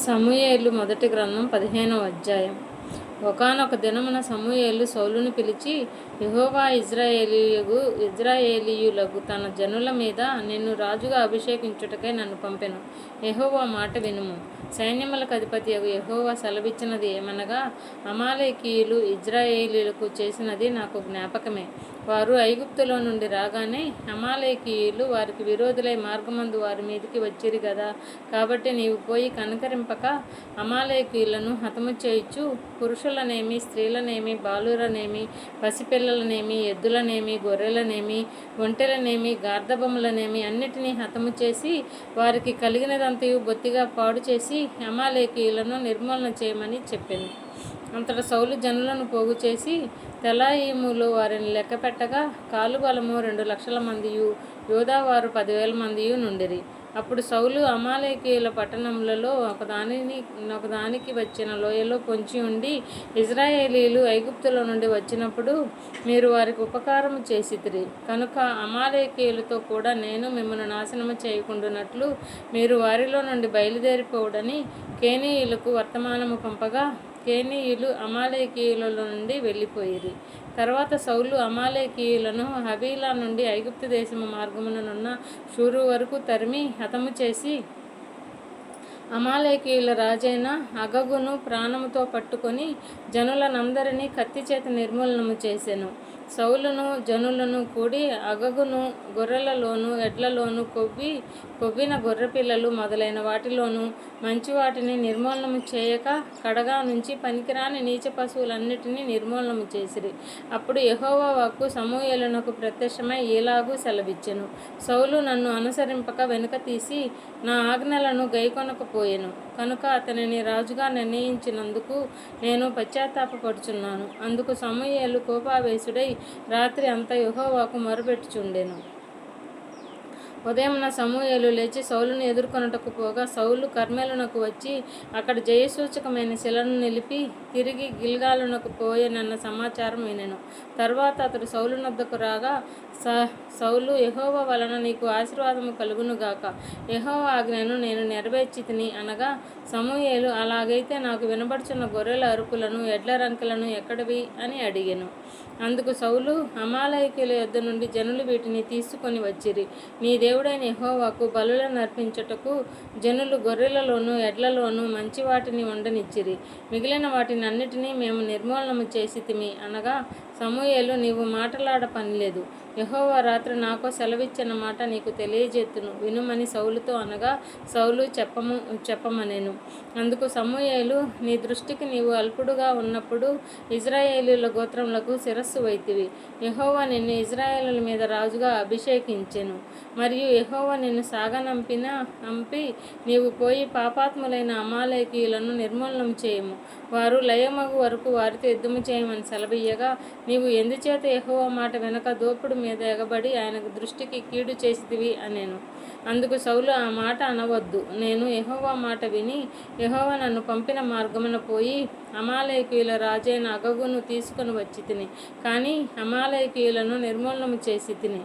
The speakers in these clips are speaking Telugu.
సమూయేలు మొదటి గ్రంథం పదిహేనవ అధ్యాయం. ఒకానొక దినమున సమూయేలు సౌలును పిలిచి యహోవా ఇజ్రాయేలీయుగు ఇజ్రాయేలీయులకు తన జనుల మీద నిన్ను రాజుగా అభిషేకించుటకై నన్ను పంపెను. యహోవా మాట వినుము. సైన్యములకు అధిపతి యహోవా సెలవిచ్చినది ఏమనగా అమాలేకీయులు ఇజ్రాయేలీలకు చేసినది నాకు జ్ఞాపకమే. వారు ఐగుప్తులో నుండి రాగానే అమాలేకీయులు వారికి విరోధులై మార్గమందు వారి మీదికి వచ్చిరి కదా కాబట్టి నీవు పోయి కనకరింపక అమాలేకీయులను హతము చేయొచ్చు పురుషులనేమి స్త్రీలనేమి బాలురనేమి పసిపిల్లలనేమి ఎద్దులనేమి గొర్రెలనేమి ఒంటెలనేమి గార్ధబొమ్మలనేమి అన్నిటినీ హతము చేసి వారికి కలిగినదంతయు బొత్తిగా పాడు చేసి అమాలేకీయులను నిర్మూలన చేయమని చెప్పింది. అంతట సౌలు జనులను పోగు చేసి తెలాయిములు వారిని లెక్క పెట్టగా కాలుబలము రెండు లక్షల మందియు యోధావారు పదివేల మందియు నుండిరి. అప్పుడు సౌలు అమాలేకీయుల పట్టణములలో ఒకదానిని ఒకదానికి వచ్చిన లోయలో పొంచి ఉండి ఇజ్రాయేలీలు ఐగుప్తుల నుండి వచ్చినప్పుడు మీరు వారికి ఉపకారం చేసితిరి. కనుక అమాలేకీయులతో కూడా నేను మిమ్మల్ని నాశనము చేయకుండానట్లు మీరు వారిలో నుండి బయలుదేరిపోవడని కేనీయులకు వర్తమానము పంపగా కేనీయులు అమాలేకీయులలో నుండి వెళ్ళిపోయిరి. తర్వాత సౌలు అమాలేకీయులను హబీలా నుండి ఐగుప్తు దేశము మార్గముననున్న షూరు వరకు తరిమి హతము చేసి అమాలేకీయుల రాజైన అగగును ప్రాణముతో పట్టుకొని జనులనందరినీ కత్తి చేత నిర్మూలనము చేసెను. సౌలును జనులను కూడి అగగును గొర్రెలలోను ఎడ్లలోను కొవ్వి కొవ్విన గొర్రెపిల్లలు మొదలైన వాటిలోనూ మంచి వాటిని నిర్మూలనము చేయక కడగా నుంచి పనికిరాని నీచ పశువులన్నిటినీ నిర్మూలనము చేసిరి. అప్పుడు యెహోవా వాక్కు సమూయేలునకు ప్రత్యక్షమై ఈలాగు సెలవిచ్చెను. సౌలు నన్ను అనుసరింపక వెనుక తీసి నా ఆజ్ఞలను గైకొనకపోయెను. కనుక అతనిని రాజుగా నిర్ణయించినందుకు నేను పశ్చాత్తాపడుచున్నాను అందుకు సమూహలు కోపావేశుడై రాత్రి అంతా యహోవాకు మొరపెట్టుచుండెను. ఉదయమున సమూహలు లేచి సౌలును ఎదుర్కొనుటకు పోగా సౌలు కర్మేలునకు వచ్చి అక్కడ జయసూచకమైన శిలను నిలిపి తిరిగి గిల్గాలునకు పోయేనన్న సమాచారం వినెను. తర్వాత అతడు సౌలునొద్దకు రాగా స సౌలు యహోవ వలన నీకు ఆశీర్వాదము కలుగునుగాక యహోవ ఆజ్ఞను నేను నెరవేర్చితిని అనగా సమూయేలు అలాగైతే నాకు వినబడుచున్న గొర్రెల అరుపులను ఎడ్ల రంకెలను ఎక్కడవి? అని అడిగాను. అందుకు సౌలు అమాలయకుల యొద్ద నుండి జనులు వీటిని తీసుకొని వచ్చిరి. నీ దేవుడైన యహోవాకు బలులను అర్పించుటకు జనులు గొర్రెలలోనూ ఎడ్లలోనూ మంచి వాటిని ఉండనిచ్చిరి మిగిలిన వాటిని అన్నిటినీ మేము నిర్మూలనము చేసితిమి అనగా సమూయేలు నీవు మాటలాడ పనిలేదు యెహోవా రాత్రి నాకు సెలవిచ్చిన మాట నీకు తెలియజేతును వినుమని సౌలుతో అనగా సౌలు చెప్పము చెప్పమనేను. అందుకు సమూయేలు నీ దృష్టికి నీవు అల్పుడుగా ఉన్నప్పుడు ఇజ్రాయేలీల గోత్రములకు శిరస్సు వైతివి. యహోవా నిన్ను ఇజ్రాయేలుల మీద రాజుగా అభిషేకించెను. మరియు యహోవా నిన్ను సాగనంపిన నంపి నీవు పోయి పాపాత్ములైన అమాలేకీయులను నిర్మూలనం చేయము. వారు లయమగు వరకు వారితో యుద్ధము చేయమని సెలవీయగా నీవు ఎందుచేత ఎహోవా మాట వెనక దోపుడు మీద ఎగబడి ఆయనకు దృష్టికి కీడు చేసితివి అనేను. అందుకు సౌలు ఆ మాట అనవద్దు. నేను ఎహోవా మాట విని ఎహోవా నన్ను పంపిన మార్గమున పోయి అమాలయకీయుల రాజైన అగగును తీసుకుని వచ్చి తిని కానీ అమాలయకీయులను నిర్మూలనము చేసి తిని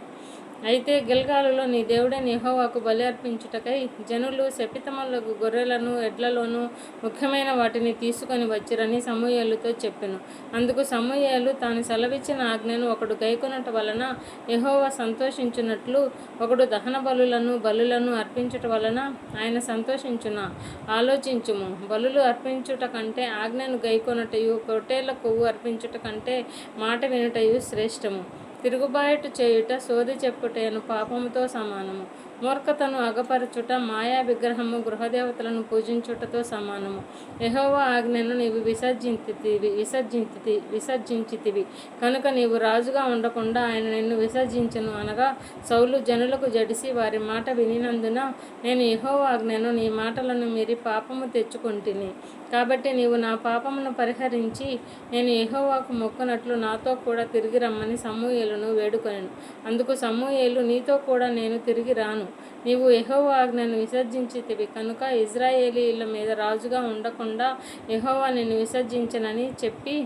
అయితే గిల్గాలులో నీ దేవుడని యహోవాకు బలి అర్పించుటకై జనులు శపితములకు గొర్రెలను ఎడ్లలోనూ ముఖ్యమైన వాటిని తీసుకొని వచ్చిరని సమూయేలుతో చెప్పెను. అందుకు సమూయేలు తాను సెలవిచ్చిన ఆజ్ఞను ఒకడు గైకొనట వలన యహోవా సంతోషించున్నట్లు ఒకడు దహన బలులను బలులను అర్పించుట వలన ఆయన సంతోషించున? ఆలోచించుము. బలులు అర్పించుట కంటే ఆజ్ఞను గైకొనటయు పొట్టేళ్ళ కొవ్వు అర్పించుట కంటే మాట వినుటయు శ్రేష్టము. తిరుగుబాటు చేయుట సోది చెప్పుటను పాపముతో సమానము. మూర్ఖతను అగపరచుట మాయా విగ్రహము గృహదేవతలను పూజించుటతో సమానము. యహోవా ఆజ్ఞను నీవు విసర్జించితివి విసర్జించితి విసర్జించితివి. కనుక నీవు రాజుగా ఉండకుండా ఆయన నిన్ను విసర్జించను అనగా సౌలు జనులకు జడిసి వారి మాట వినినందున నేను యహోవా ఆజ్ఞను నీ మాటలను మీరి పాపము తెచ్చుకొంటిని. కాబట్టి నీవు నా పాపమును పరిహరించి నేను యహోవాకు మొక్కునట్లు నాతో కూడా తిరిగి రమ్మని సమూయేలును వేడుకొనెను. అందుకు సమూయేలు నీతో కూడా నేను తిరిగి రాను. నీవు యెహోవా ఆజ్ఞను విసర్జించితివి. కనుక ఇజ్రాయేలీల మీద రాజుగా ఉండకుండా యహోవా నిన్ను విసర్జించనని చెప్పి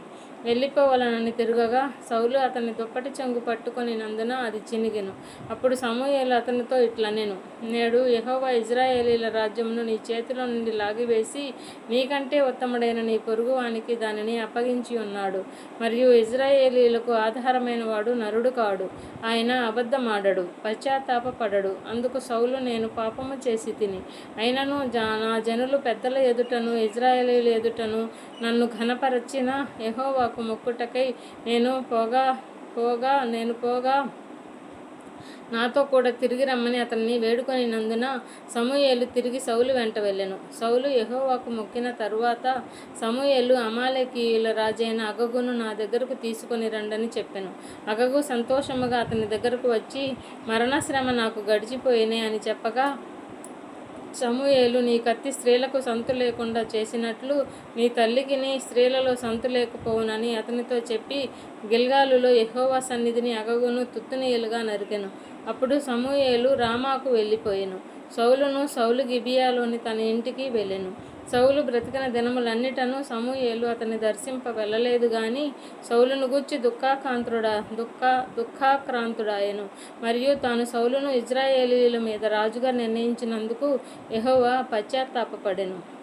వెళ్ళిపోవాలనని తిరగగా సౌలు అతని దుప్పటి చెంగు పట్టుకొని నందున అది చినిగెను. అప్పుడు సమూహలు అతనితో ఇట్లా నేను నేడు యహోవా ఇజ్రాయేలీల రాజ్యమును నీ చేతిలో నుండి లాగివేసి నీకంటే ఉత్తముడైన నీ పొరుగువానికి దానిని అప్పగించి ఉన్నాడు. మరియు ఇజ్రాయేలీలకు ఆధారమైన వాడు నరుడు కాడు. ఆయన అబద్ధమాడడు పశ్చాత్తాపపడడు. అందుకు సౌలు నేను పాపము చేసి తిని అయినను జా నా జనులు పెద్దల ఎదుటను ఇజ్రాయేలీల ఎదుటను నన్ను ఘనపరచిన యెహోవాకు మొక్కుటకై నేను పోగా పోగా నేను పోగా. నాతో కూడా తిరిగి రమ్మని అతన్ని వేడుకొని నందున సమూయేలు తిరిగి సౌలు వెంట వెళ్ళెను. సౌలు యహోవాకు మొక్కిన తరువాత సమూయేలు అమాలేకీయుల రాజైన అగగును నా దగ్గరకు తీసుకొని రండని చెప్పాను. అగగు సంతోషముగా అతని దగ్గరకు వచ్చి మరణశ్రమ నాకు గడిచిపోయినాయి అని చెప్పగా సమూయేలు నీ కత్తి స్త్రీలకు సంతు లేకుండా చేసినట్లు నీ తల్లికి నీ స్త్రీలలో సంతు లేకపోవునని అతనితో చెప్పి గిల్గాలులో ఎహోవా సన్నిధిని అగగును తుత్తునీయులుగా నరికెను. అప్పుడు సమూయేలు రామాకు వెళ్ళిపోయెను. సౌలును సౌలు గిబియాలోని తన ఇంటికి వెళ్ళెను. సౌలు బ్రతికిన దినములన్నిటను సమూయేలు అతన్ని దర్శింప వెళ్ళలేదు గాని సౌలును గూర్చి దుఃఖాకాంతుడా దుఃఖ దుఃఖాక్రాంతుడాయను. మరియు తాను సౌలును ఇజ్రాయేలీల మీద రాజుగా నిర్ణయించినందుకు ఎహోవా పశ్చాత్తాపపడెను.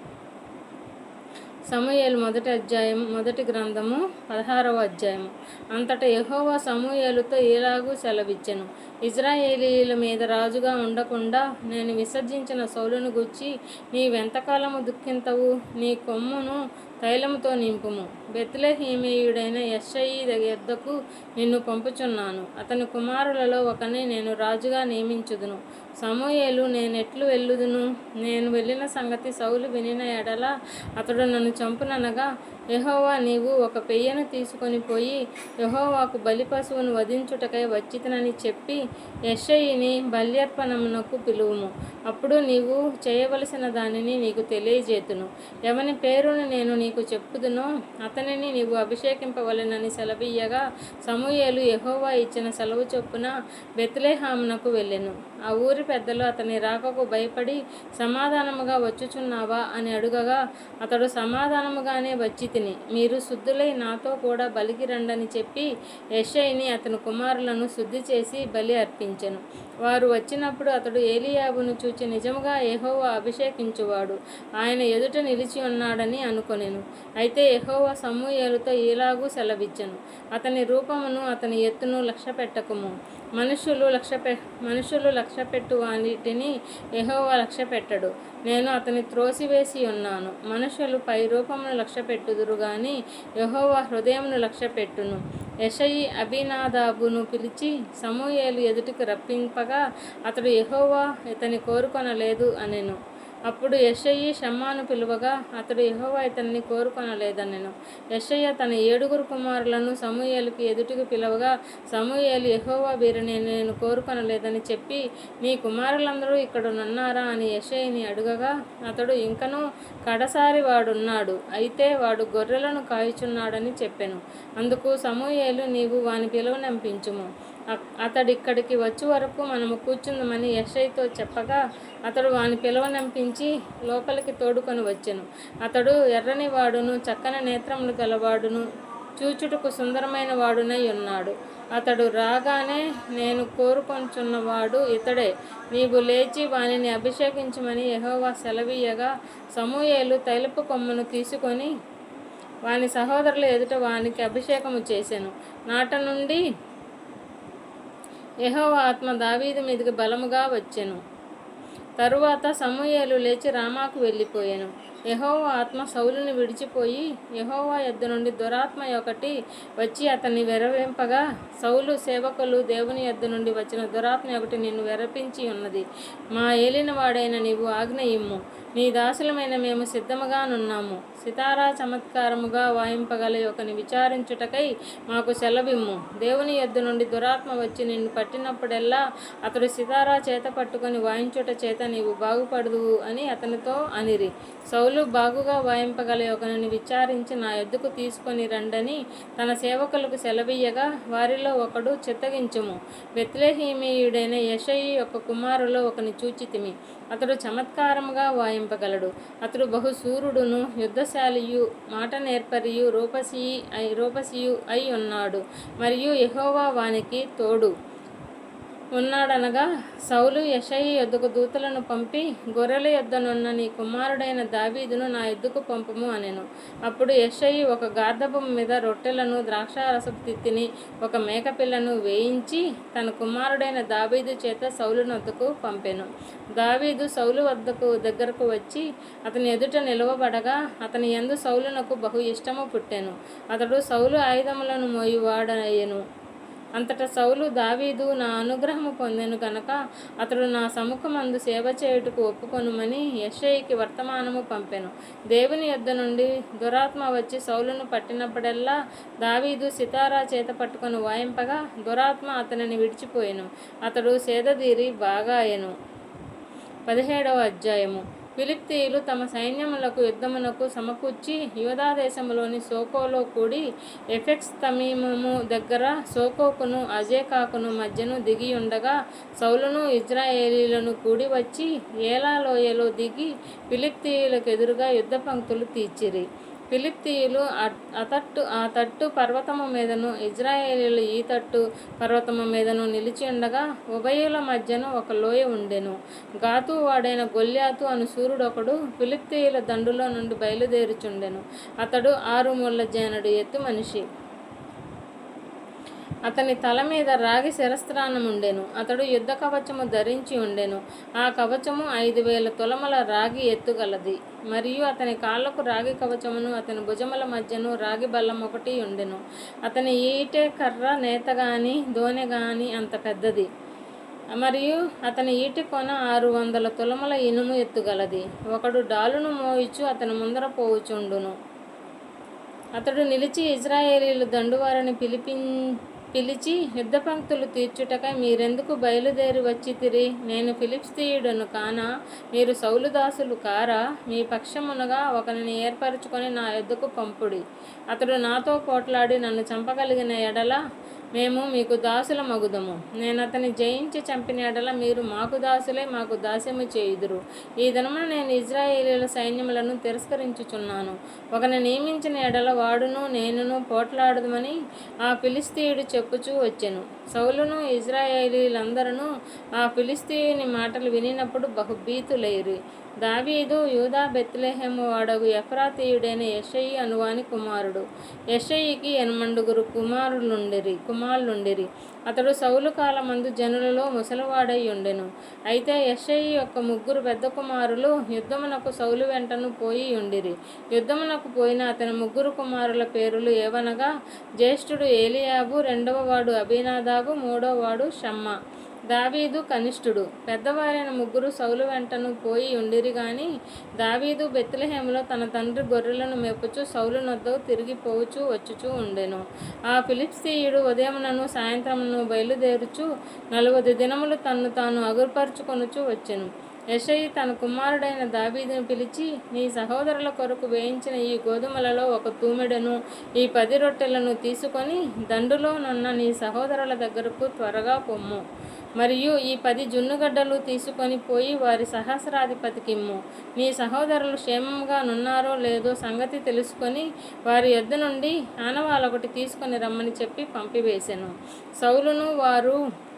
సమూయేలు మొదటి అధ్యాయం మొదటి గ్రంథము పదహారవ అధ్యాయము. అంతటా ఎహోవా సమూయేలుతో ఇలాగూ సెలవిచ్చెను. ఇజ్రాయేలీల మీద రాజుగా ఉండకుండా నేను విసర్జించిన సౌలును గుచ్చి నీవెంతకాలము దుఃఖింతవు? నీ కొమ్మును తైలముతో నింపుము. బెత్లహీమేయుడైన యెషయి యొద్దకు నిన్ను పంపుచున్నాను. అతని కుమారులలో ఒకని నేను రాజుగా నియమించుదును. సమూయేలు నేనెట్లు వెళ్ళుదును? నేను వెళ్ళిన సంగతి సౌలు వినిన ఎడల అతడు నన్ను చంపుననగా యహోవా నీవు ఒక పెయ్యను తీసుకొని పోయి యెహోవాకు బలి పశువును వధించుటకై వచ్చితనని చెప్పి యషయిని బల్యర్పణమునకు పిలువుము. అప్పుడు నీవు చేయవలసిన దానిని నీకు తెలియజేతును. ఎవని పేరును నేను నీకు చెప్పుదునో అతనిని నీవు అభిషేకింపవలెనని సెలవీయగా సమూయేలు యహోవా ఇచ్చిన సెలవు చొప్పున బెత్లేహామునకు వెళ్ళెను. ఆ ఊరి పెద్దలు అతని రాకకు భయపడి సమాధానముగా వచ్చుచున్నావా అని అడుగగా అతడు సమాధానముగానే వచ్చి తిని మీరు శుద్ధులై నాతో కూడా బలికి రండని చెప్పి యెషయిని అతని కుమారులను శుద్ధి చేసి బలి అర్పించెను. వారు వచ్చినప్పుడు అతడు ఏలియాబును చూచి నిజముగా ఎహోవా అభిషేకించువాడు ఆయన ఎదుట నిలిచి ఉన్నాడని అనుకొనెను. అయితే ఎహోవా సమూయేలుతో ఇలాగూ సెలవిచ్చెను. అతని రూపమును అతని ఎత్తును లక్ష్య పెట్టకము మనుషులు లక్ష్య పె మనుషులు లక్ష్య పెట్టు వాటిని లక్ష్య పెట్టడు. నేను అతని త్రోసివేసి ఉన్నాను. మనుషులు పై రూపమును లక్ష్య పెట్టుదురు గాని యెహోవా హృదయమును లక్ష్య పెట్టును. యషయి అభినాదాబును పిలిచి సమూయేలు ఎదుటికి రప్పింపగా అతడు ఎహోవా ఇతని కోరుకొనలేదు అనెను. అప్పుడు యెషయి షమ్మాను పిలువగా అతడు యహోవా ఇతన్ని కోరుకొనలేదనెను. యశయ్య తన ఏడుగురు కుమారులను సమూయేలుకి ఎదుటికి పిలవగా సమూయేలు యహోవా వీరిని నేను కోరుకొనలేదని చెప్పి నీ కుమారులందరూ ఇక్కడ నున్నారా అని యెషయిని అడుగగా అతడు ఇంకనూ కడసారి వాడున్నాడు. అయితే వాడు గొర్రెలను కాయుచున్నాడని చెప్పెను. అందుకు సమూయేలు నీవు వాని పిలువనంపించుము అతడు అతడిక్కడికి వచ్చే వరకు మనము కూర్చుందామని యశయ్యతో చెప్పగా అతడు వాని పిలవనంపించి లోపలికి తోడుకొని వచ్చెను. అతడు ఎర్రని వాడును చక్కని నేత్రములు గలవాడును చూచుటకు సుందరమైన వాడునై ఉన్నాడు. అతడు రాగానే నేను కోరుకొంచున్నవాడు ఇతడే. నీవు లేచి వానిని అభిషేకించమని యహోవా సెలవీయగా సమూయేలు తైలపు కొమ్మను తీసుకొని వాని సహోదరుల ఎదుట వానికి అభిషేకము చేశాను నాట నుండి యహోవ ఆత్మ దావీదు మీదకి బలముగా వచ్చెను. తరువాత సమూయేలు లేచి రామాకు వెళ్ళిపోయాను. యహోవా ఆత్మ సౌలుని విడిచిపోయి యహోవా ఎద్దు నుండి దురాత్మ ఒకటి వచ్చి అతన్ని విరవింపగా సౌలు సేవకులు దేవుని ఎద్దు నుండి వచ్చిన దురాత్మ ఒకటి నిన్ను వెరపించి ఉన్నది. మా ఏలినవాడైన నీవు ఆజ్ఞ ఇమ్ము. నీ దాసులమైన మేము సిద్ధముగానున్నాము సితారా చమత్కారముగా వాయింపగల ఒకని విచారించుటకై మాకు సెలవిమ్ము. దేవుని ఎద్దు నుండి దురాత్మ వచ్చి నిన్ను పట్టినప్పుడెల్లా అతడు సితారా చేత పట్టుకొని వాయించుట చేత నీవు బాగుపడుదువు అని అతనితో అనిరి. సౌలు సౌలు బాగుగా వాయింపగల ఒకనని విచారించి నా ఎద్దుకు తీసుకొని రండని తన సేవకులకు సెలవీయగా వారిలో ఒకడు చిత్తగించుము. బెత్లెహీమీయుడైన యషయి యొక్క కుమారులో ఒకని చూచితిమి అతడు చమత్కారముగా వాయింపగలడు. అతడు బహుశూరుడును యుద్ధశాలియు మాట నేర్పరియు రూపసియి రూపసియు అయి ఉన్నాడు. మరియు యహోవా వానికి తోడు. ఉన్నాడనగా సౌలు యషయి యొద్దకు దూతలను పంపి గొర్రెల యొద్దనున్న నీ కుమారుడైన దావీదును నా ఎద్దుకు పంపము అనెను. అప్పుడు యషయి ఒక గార్ధపం మీద రొట్టెలను ద్రాక్షారసపు తిత్తిని ఒక మేకపిల్లను వేయించి తన కుమారుడైన దావీదు చేత సౌలు వద్దకు పంపెను. దావీదు సౌలు వద్దకు దగ్గరకు వచ్చి అతని ఎదుట నిలవబడగా అతని యందు సౌలునకు బహు ఇష్టము పుట్టెను. అతడు సౌలు ఆయుధములను మోయువాడయ్యెను. అంతటా సౌలు దావీదు నా అనుగ్రహము పొందెను కనుక అతడు నా సముఖమందు సేవ చేయుటకు ఒప్పుకొనుమని యెషయికి వర్తమానము పంపెను. దేవుని యొద్ద నుండి దురాత్మ వచ్చి సౌలును పట్టినప్పుడల్లా దావీదు సితారా చేత పట్టుకొని వాయింపగా దురాత్మ అతనిని విడిచిపోయెను. అతడు సేదదీరి బాగా అయ్యెను. పదిహేడవ అధ్యాయము. ఫిలిప్తీయులు తమ సైన్యములకు యుద్ధమునకు సమకూర్చి యువదాదేశములోని సోకోలో కూడి ఎఫెక్స్ తమీమము దగ్గర సోకోకును అజేకాకును మధ్యను దిగి ఉండగా సౌలును ఇజ్రాయేలీలను కూడి వచ్చి ఏలా లోయలో దిగి ఫిలిప్తీయులకు ఎదురుగా యుద్ధ పంక్తులు తీర్చిరి. ఫిలిప్తీయులు అతట్టు ఆ తట్టు పర్వతము మీదను ఇజ్రాయేలీలు ఈ తట్టు పర్వతము మీదను నిలిచి ఉండగా ఉభయుల మధ్యను ఒక లోయ ఉండెను. గాతు వాడైన గొల్యాతు అను సూర్యుడొకడు ఫిలిప్తీయుల దండులో నుండి బయలుదేరుచుండెను. అతడు ఆరు ముళ్ళ జానుడు ఎత్తు మనిషి. అతని తల మీద రాగి శిరస్త్రాణం ఉండెను. అతడు యుద్ధ కవచము ధరించి ఉండెను. ఆ కవచము ఐదు వేల తులమల రాగి ఎత్తుగలది మరియు అతని కాళ్ళకు రాగి కవచమును అతని భుజముల మధ్యను రాగి బల్లం ఒకటి ఉండెను. అతని ఈటె కర్ర నేత గాని దోనె గాని అంత పెద్దది. మరియు అతని ఈటి కొన ఆరు వందల తులముల ఇనుము ఎత్తుగలది ఒకడు డాలును మోయిచు అతని ముందర పోవుచుండును. అతడు నిలిచి ఇజ్రాయేలీలు దండువారని పిలిపిం పిలిచి యుద్ధ పంక్తులు తీర్చుటకై మీరెందుకు బయలుదేరి వచ్చితిరి? నేను ఫిలిప్స్తీయుడను కానా? మీరు సౌలుదాసులు కారా? మీ పక్షమునగా ఒకరిని ఏర్పరచుకొని నా యుద్ధకు పంపుడి. అతడు నాతో పోట్లాడి నన్ను చంపగలిగిన ఎడల మేము మీకు దాసుల మగుదము నేను అతని జయించి చంపిన ఎడల మీరు మాకు దాసులే మాకు దాస్యము చేయుదురు. ఈ దినమున నేను ఇజ్రాయేలీల సైన్యములను తిరస్కరించుచున్నాను. ఒకని నియమించిన ఎడల వాడును నేనును పోట్లాడదుమని ఆ ఫిలిస్తీయుడు చెప్పుచూ వచ్చెను. సౌలును ఇజ్రాయేలీలందరూ ఆ ఫిలిస్తీయుని మాటలు వినినప్పుడు బహుభీతులైరి. దావీదు యూదా బెత్లెహేము వాడగు ఎఫ్రాతీయుడైన యషయి అనువాని కుమారుడు. యషయికి ఎనమండుగురు కుమారులుండిరి కుమారులుండిరి. అతడు సౌలు కాలమందు జనులలో ముసలివాడై ఉండెను. అయితే యషయి యొక్క ముగ్గురు పెద్ద కుమారులు యుద్ధమునకు సౌలు వెంటను పోయి ఉండిరి. యుద్ధమునకు పోయిన అతని ముగ్గురు కుమారుల పేరులు ఏవనగా జ్యేష్ఠుడు ఏలియాబు రెండవ వాడు అభినాదాబు మూడవ వాడు షమ్మ. దావీదు కనిష్ఠుడు. పెద్దవారైన ముగ్గురు సౌలు వెంటను పోయి ఉండిరి గాని దావీదు బెత్లెహేములో తన తండ్రి గొర్రెలను మెప్పుచు సౌలు నొద్దకు తిరిగి వచ్చుచూ ఉండెను. ఆ ఫిలిప్సీయుడు ఉదయమునను సాయంత్రమును బయలుదేరుచు నలువది దినములు తన్ను తాను అగురుపరుచుకొనుచు వచ్చెను. యషయి తన కుమారుడైన దావీదును పిలిచి నీ సహోదరుల కొరకు వేయించిన ఈ గోధుమలలో ఒక తూమెడను ఈ పది రొట్టెలను తీసుకొని దండులోనున్న నీ సహోదరుల దగ్గరకు త్వరగా పొమ్ము. మరియు ఈ పది జున్నుగడ్డలు తీసుకొని పోయి వారి సహస్రాధిపతికిమ్ము. నీ సహోదరులు క్షేమంగా నున్నారో లేదో సంగతి తెలుసుకొని వారి యొద్ద నుండి ఆనవాళ్ళొకటి తీసుకొని రమ్మని చెప్పి పంపివేశాను సౌలును వారు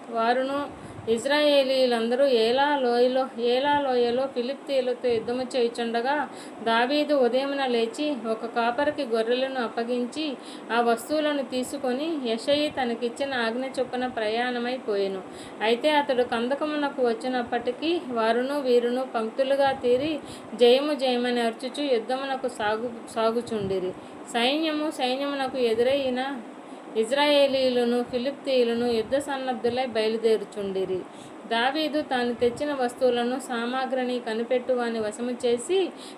వారును ఇజ్రాయేలీలందరూ ఏలా లోయలో ఏలా లోయలో ఫిలిప్తీయులతో యుద్ధము చేయుచుండగా దావీదు ఉదయమున లేచి ఒక కాపరికి గొర్రెలను అప్పగించి ఆ వస్తువులను తీసుకొని యషయి తనకిచ్చిన ఆజ్ఞ చొప్పున ప్రయాణమైపోయాను అయితే అతడు కందకమునకు వచ్చినప్పటికీ వారును వీరును పంక్తులుగా తీరి జయము జయమని అర్చుచు యుద్ధమునకు సాగు సాగుచుండిరి. సైన్యము సైన్యమునకు ఎదురైన ఇజ్రాయేలీలను ఫిలిప్తీయులను యుద్ధ సన్నద్ధులై బయలుదేరుచుండిరి. దావీదు తాను తెచ్చిన వస్తువులను సామాగ్రిని కనిపెట్టు వాని వశము చేసి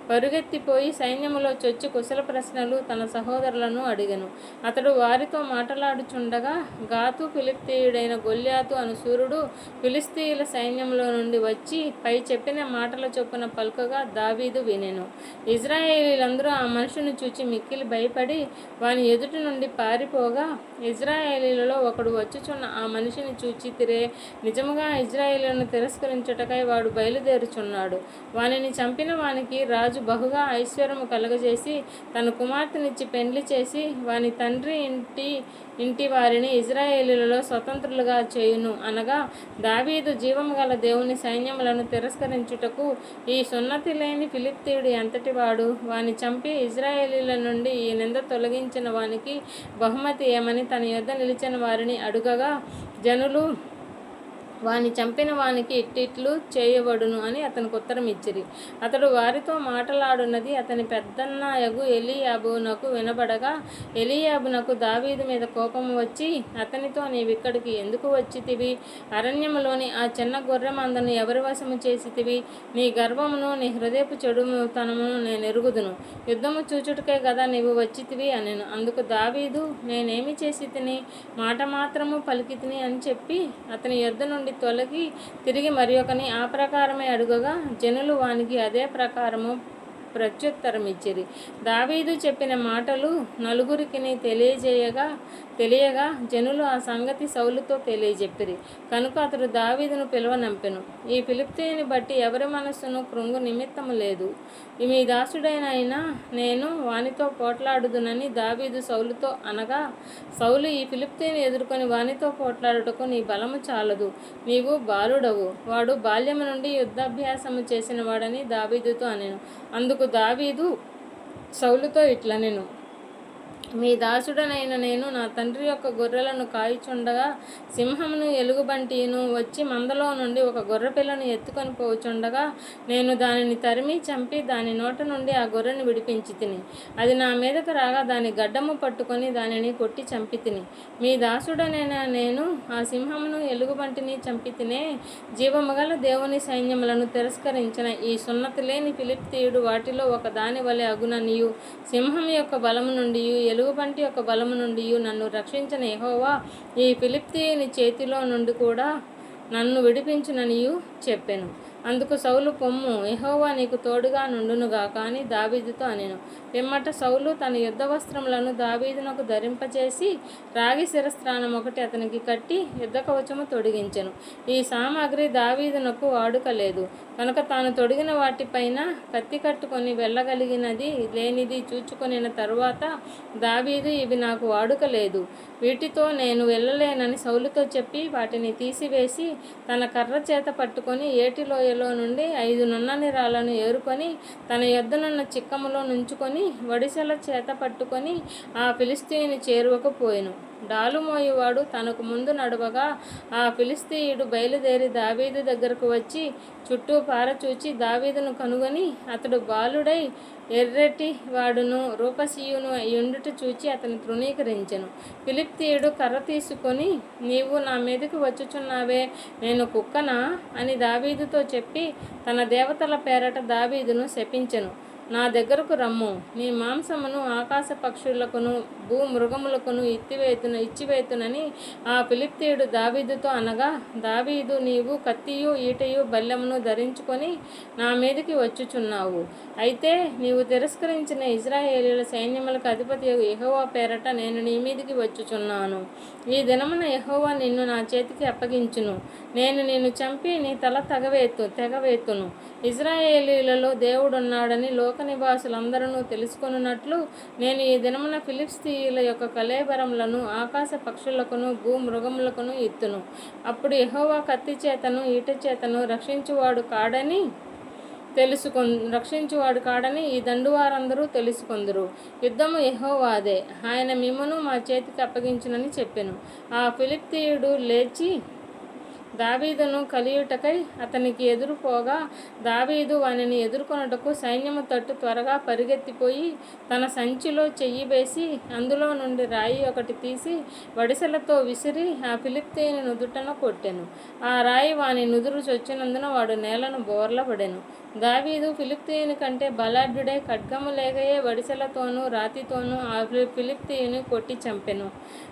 పరుగెత్తిపోయి సైన్యములో చొచ్చి కుశల ప్రశ్నలు తన సహోదరులను అడిగను. అతడు వారితో మాట్లాడుచుండగా గాతు ఫిలిప్తీయుడైన గొల్యాతు అను సూర్యుడు ఫిలిస్తీయుల సైన్యంలో నుండి వచ్చి పై చెప్పిన మాటల చొప్పున పలుకగా దావీదు వినెను. ఇజ్రాయేలీలందరూ ఆ మనుషుని చూచి మిక్కిలి భయపడి వాని ఎదుటి నుండి పారిపోగా ఇజ్రాయేలీలలో ఒకడు వచ్చుచున్న ఆ మనిషిని చూచి తిరే నిజముగా ఇజ్రాయేలును తిరస్కరించుటకై వాడు బయలుదేరుచున్నాడు. వానిని చంపిన వానికి రాజు బహుగా ఐశ్వర్యము కలుగజేసి తన కుమార్తెనిచ్చి పెండ్లి చేసి వాని తండ్రి ఇంటి ఇంటి వారిని ఇజ్రాయేలులలో స్వతంత్రులుగా చేయును అనగా దావీదు జీవము గల దేవుని సైన్యములను తిరస్కరించుటకు ఈ సున్నతి లేని ఫిలిప్తీయుడు ఎంతటి వాడు. వాని చంపి ఇజ్రాయేలీల నుండి ఈ నింద తొలగించిన వానికి బహుమతి ఏమని తన యొద్ద నిలిచిన వారిని అడుగగా జనులు వాని చంపిన వానికి ఇట్టిట్లు చేయబడును అని అతనికి ఉత్తరం ఇచ్చిరి. అతడు వారితో మాటలాడున్నది అతని పెద్దన్నాయగు ఎలియాబునకు వినబడగా ఎలియాబునకు దావీదు మీద కోపం వచ్చి అతనితో నీవిక్కడికి ఎందుకు వచ్చితివి? అరణ్యములోని ఆ చిన్న గుర్రమందను ఎవరి వశము చేసితివి? నీ గర్వమును నీ హృదయపు చెడుతనమును నేను ఎరుగుదును. యుద్ధము చూచుటకే కదా నీవు వచ్చితివి అనెను. అందుకు దావీదు నేనేమి చేసి తిని మాట మాత్రము పలికితిని అని చెప్పి అతని యొద్ద నుండి తొలగి తిరిగి మరి ఒకని ఆ ప్రకారమే అడుగగా జనులు వానికి అదే ప్రకారము ప్రత్యుత్తరం ఇచ్చిరి దావీదు చెప్పిన మాటలు నలుగురికి తెలియజేయగా తెలియగా జనులు ఆ సంగతి సౌలుతో తెలియజెప్పిరి. కనుక అతడు దావీదును పిలువనంపెను. ఈ ఫిలిప్తీని బట్టి ఎవరి మనస్సును కృంగు నిమిత్తము లేదు. మీ దాసుడైన అయినా నేను వానితో పోట్లాడుదునని దావీదు సౌలుతో అనగా సౌలు ఈ ఫిలిప్తీని ఎదుర్కొని వానితో పోట్లాడుటకు నీ బలము చాలదు. నీవు బాలుడవు. వాడు బాల్యము నుండి యుద్ధాభ్యాసము చేసిన వాడని దావీదుతో అనెను. అందుకు దావీదు సౌలుతో ఇట్లా నేను మీ దాసుడనైన నేను నా తండ్రి యొక్క గొర్రెలను కాయుచుండగా సింహమును ఎలుగుబంటిను వచ్చి మందలో నుండి ఒక గొర్రెపిల్లను ఎత్తుకొని పోచుండగా నేను దానిని తరిమి చంపి దాని నోట నుండి ఆ గొర్రెను విడిపించి తిని అది నా మీదకు రాగా దాని గడ్డము పట్టుకొని దానిని కొట్టి చంపి తిని. మీ దాసుడనైన నేను ఆ సింహమును ఎలుగుబంటిని చంపి తినే జీవమగల దేవుని సైన్యములను తిరస్కరించిన ఈ సున్నతి లేని ఫిలిప్తీయుడు వాటిలో ఒక దాని వలె అగుననియు. సింహం యొక్క బలము నుండి ఎలుగుబంటి యొక్క బలము నుండి నన్ను రక్షించిన ఎహోవా ఈ ఫిలిప్తీయుని చేతిలో నుండి కూడా నన్ను విడిపించుననియు చెప్పాను. అందుకు సౌలు పొమ్ము ఎహోవా నీకు తోడుగా నుండునుగా కానీ దావీదుతో అనెను. పిమ్మట సౌలు తన యుద్ధ వస్త్రములను దావీదునకు ధరింపచేసి రాగి శిరస్త్రానం ఒకటి అతనికి కట్టి యుద్ధ కవచము తొడిగించెను. ఈ సామాగ్రి దావీదునకు వాడుకలేదు. కనుక తాను తొడిగిన వాటిపైన కత్తి కట్టుకొని వెళ్ళగలిగినది లేనిది చూచుకొనిన తరువాత దావీదు ఇవి నాకు వాడుక లేదు వీటితో నేను వెళ్ళలేనని సౌలుతో చెప్పి వాటిని తీసివేసి తన కర్ర చేత పట్టుకొని ఏటిలోయలో నుండి ఐదు నున్నని రాళ్ళను ఏరుకొని తన యొద్దనున్న చిక్కములో నుంచుకొని వడిసెల చేత పట్టుకొని ఆ ఫిలిస్తీని చేరువకపోయెను డాలు తనకు ముందు నడవగా ఆ ఫిలిస్తీయుడు బయలుదేరి దావీదు దగ్గరకు వచ్చి చుట్టూ పారచూచి దావీదును కనుగొని అతడు బాలుడై ఎర్రటి వాడును రూపసీయును ఎండుట చూచి అతను తృణీకరించెను. ఫిలిప్తీయుడు కర్ర తీసుకొని నీవు నా మీదకి వచ్చుచున్నావే నేను కుక్కనా? అని దావీదుతో చెప్పి తన దేవతల పేరట దావీదును శపించెను. నా దగ్గరకు రమ్ము. నీ మాంసమును ఆకాశ పక్షులకును భూ మృగములకును ఇత్తివేతును ఇచ్చివేతునని ఆ ఫిలిప్తీయుడు దావీదుతో అనగా దావీదు నీవు కత్తియు ఈటయు బల్లెమును ధరించుకొని నా మీదకి వచ్చుచున్నావు. అయితే నీవు తిరస్కరించిన ఇజ్రాయేలీల సైన్యములకు అధిపతి యెహోవా పేరట నేను నీ మీదికి వచ్చుచున్నాను. ఈ దినమున ఎహోవా నిన్ను నా చేతికి అప్పగించును. నేను నిన్ను చంపి నీ తల తగవేతు తెగవేతును. ఇజ్రాయేలీలలో దేవుడున్నాడని లోక నివాసులందరూ తెలుసుకొనున్నట్లు నేను ఈ దినమున ఫిలిప్స్తీయుల యొక్క కలేబరములను ఆకాశ పక్షులకును భూ మృగములకును ఇత్తును అప్పుడు ఎహోవా కత్తి చేతను ఈట చేతను రక్షించువాడు కాడని తెలుసుకొ రక్షించువాడు కాడని ఈ దండువారందరూ తెలుసుకొందురు. యుద్ధము ఎహోవాదే ఆయన మిమ్మను మా చేతికి అప్పగించునని చెప్పెను. ఆ ఫిలిప్తీయుడు లేచి దావీదును కలియుటకై అతనికి ఎదురుపోగా దావీదు వానిని ఎదుర్కొనుటకు సైన్యము తట్టు త్వరగా పరిగెత్తిపోయి తన సంచిలో చెయ్యి వేసి అందులో నుండి రాయి ఒకటి తీసి వడిసెలతో విసిరి ఆ ఫిలిప్తీని నుదుటను కొట్టెను. ఆ రాయి వాని నుదురు చొచ్చినందున వాడు నేలను బోర్లపడెను దావీదు ఫిలిప్తీయుని కంటే బలాఢ్యుడై ఖడ్గము లేగయే వడిసెలతోనూ రాతితోనూ ఆ ఫిలిప్తీయుని కొట్టి చంపెను.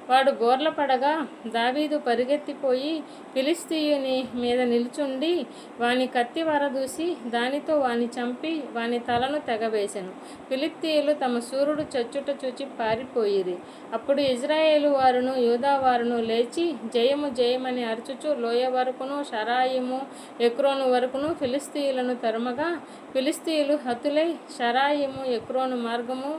వాడు గోర్ల పడగా దావీదు పరిగెత్తిపోయి ఫిలిస్తీయుని మీద నిల్చుండి వాని కత్తి వరదూసి దానితో వాని చంపి వాని తలను తెగవేశెను ఫిలిప్తీయులు తమ సూర్యుడు చచ్చుట చూచి పారిపోయిరి. అప్పుడు ఇజ్రాయేలు వారును యూదా వారును లేచి జయము జయమని అరుచుచు లోయ వరకును షరాయిము ఎక్రోను వరకును ఫిలిస్తీయులను తరుమ ఉండగా ఫిలిస్తీన్లు హతులై షరాయిము ఎక్రోను మార్గము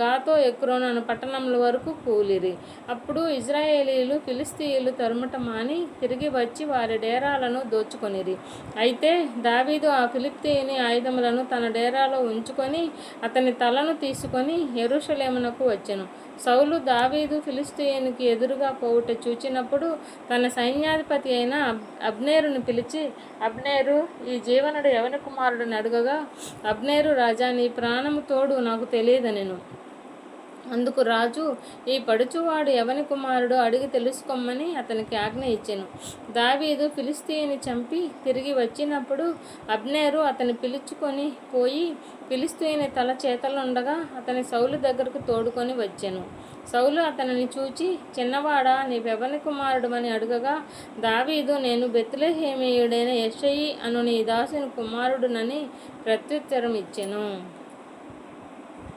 గాతో ఎక్రోను అను పట్టణముల వరకు కూలిరి. అప్పుడు ఇజ్రాయేలీలు ఫిలిస్తీయులు తరుమట మాని తిరిగి వచ్చి వారి డేరాలను దోచుకొనిరి. అయితే దావీదు ఆ ఫిలిప్తీని ఆయుధములను తన డేరాలో ఉంచుకొని అతని తలను తీసుకొని ఎరుషలేమునకు వచ్చెను. సౌలు దావీదు ఫిలిస్తీయునికి ఎదురుగా పోవుట చూచినప్పుడు తన సైన్యాధిపతి అయిన అబ్నేరును పిలిచి అబ్నేరు ఈ జీవనుడు ఎవరి కుమారుడిని అడుగగా అబ్నేరు రాజా నీ ప్రాణము తోడు నాకు తెలియదనెను. అందుకు రాజు ఈ పడుచువాడు ఎవని కుమారుడు అడిగి తెలుసుకోమని అతనికి ఆజ్ఞ ఇచ్చాను. దావీదు ఫిలిస్తీని చంపి తిరిగి వచ్చినప్పుడు అబ్నేరు అతని పిలుచుకొని పోయి ఫిలిస్తీని తల చేతలుండగా అతని సౌలు దగ్గరకు తోడుకొని వచ్చాను. సౌలు అతనిని చూచి చిన్నవాడా నీవెవని కుమారుడు అని అడుగగా దావీదు నేను బెత్లెహేమీయుడైన యశయి అను నీ దాసుని కుమారుడునని ప్రత్యుత్తరం ఇచ్చెను